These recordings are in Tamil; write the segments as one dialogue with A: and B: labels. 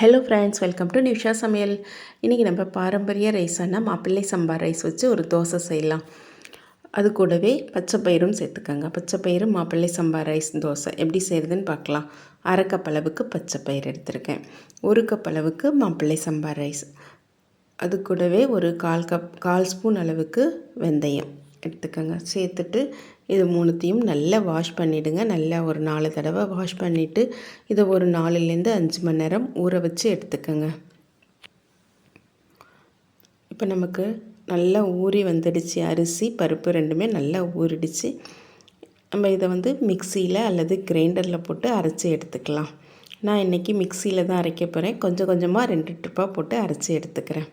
A: Hello friends welcome to Nisha சமையல் இன்றைக்கி நம்ம பாரம்பரிய ரைஸான மாப்பிள்ளை சம்பார் ரைஸ் வச்சு ஒரு தோசை செய்யலாம். அது கூடவே பச்சை பயிரும் சேர்த்துக்கோங்க. பச்சை பயிறு மாப்பிள்ளை சம்பார் ரைஸ் தோசை. எப்படி செய்கிறதுன்னு பார்க்கலாம். அரை கப் அளவுக்கு பச்சை பயிர் எடுத்திருக்கேன். ஒரு கப் அளவுக்கு மாப்பிள்ளை சம்பார் ரைஸ் அது கூடவே ஒரு கால் கப் கால் ஸ்பூன் அளவுக்கு வெந்தயம் எடுத்துக்கோங்க. சேர்த்துட்டு இது மூணுத்தையும் நல்லா வாஷ் பண்ணிவிடுங்க நல்லா ஒரு நாலு தடவை வாஷ் பண்ணிவிட்டு இதை ஒரு நாலுலேருந்து அஞ்சு மணி நேரம் ஊற வச்சு எடுத்துக்கோங்க. இப்போ நமக்கு நல்லா ஊறி வந்துடுச்சு. அரிசி பருப்பு ரெண்டுமே நல்லா ஊறிடுச்சு. நம்ம இதை வந்து மிக்சியில் அல்லது கிரைண்டரில் போட்டு அரைச்சி எடுத்துக்கலாம். நான் இன்றைக்கி மிக்சியில் தான் அரைக்க போகிறேன் கொஞ்சம் கொஞ்சமாக ரெண்டு ட்ரிப்பாக போட்டு அரைச்சி எடுத்துக்கிறேன்.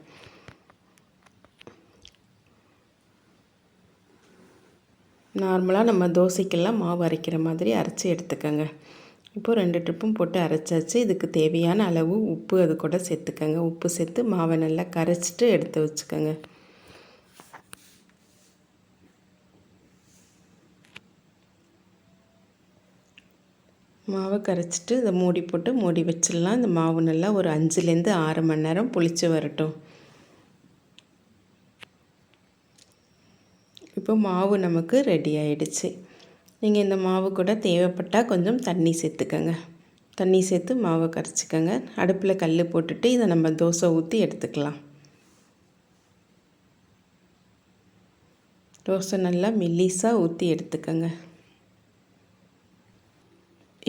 A: நார்மலாக நம்ம தோசைக்கெல்லாம் மாவு அரைக்கிற மாதிரி அரைச்சி எடுத்துக்கோங்க. இப்போது ரெண்டு ட்ரிப்பும் போட்டு அரைச்சாச்சு. இதுக்கு தேவையான அளவு உப்பு அது கூட சேர்த்துக்கோங்க. உப்பு சேர்த்து மாவை நல்லா கரைச்சிட்டு எடுத்து வச்சுக்கோங்க. மாவை கரைச்சிட்டு இதை மூடி போட்டு மூடி வச்சிடலாம். இந்த மாவு நல்லா ஒரு அஞ்சுலேருந்து ஆறு மணி நேரம் புளித்து வரட்டும். இப்போ மாவு நமக்கு ரெடி ஆயிடுச்சு. நீங்கள் இந்த மாவு கூட தேவைப்பட்டால் கொஞ்சம் தண்ணி சேர்த்துக்கோங்க. தண்ணி சேர்த்து மாவை கரைச்சிக்கோங்க. அடுப்பில் கல் போட்டுட்டு இதை நம்ம தோசை ஊற்றி எடுத்துக்கலாம். தோசை நல்லா மெல்லிஸாக ஊற்றி எடுத்துக்கோங்க.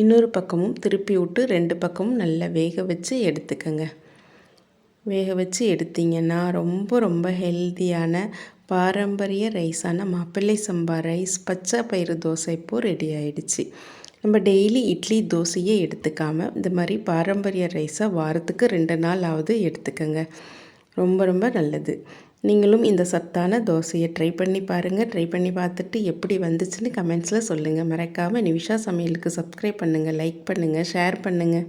A: இன்னொரு பக்கமும் திருப்பி விட்டு ரெண்டு பக்கமும் நல்லா வேக வச்சு எடுத்துக்கோங்க. வேக வச்சு எடுத்திங்கன்னா ரொம்ப ரொம்ப ஹெல்த்தியான பாரம்பரிய ரைஸான மாப்பிள்ளை சம்பா ரைஸ் பச்சை பயிறு தோசை இப்போது ரெடி ஆகிடுச்சு நம்ம டெய்லி இட்லி தோசையே எடுத்துக்காமல் இந்த மாதிரி பாரம்பரிய ரைஸை வாரத்துக்கு ரெண்டு நாள் ஆகுது எடுத்துக்கோங்க. ரொம்ப ரொம்ப நல்லது. நீங்களும் இந்த சத்தான தோசையை ட்ரை பண்ணி பாருங்கள் ட்ரை பண்ணி பார்த்துட்டு எப்படி வந்துச்சுன்னு கமெண்ட்ஸில் சொல்லுங்கள் மறக்காமல் நிவிஷா சமையலுக்கு சப்ஸ்கிரைப் பண்ணுங்கள் லைக் பண்ணுங்கள் ஷேர் பண்ணுங்கள்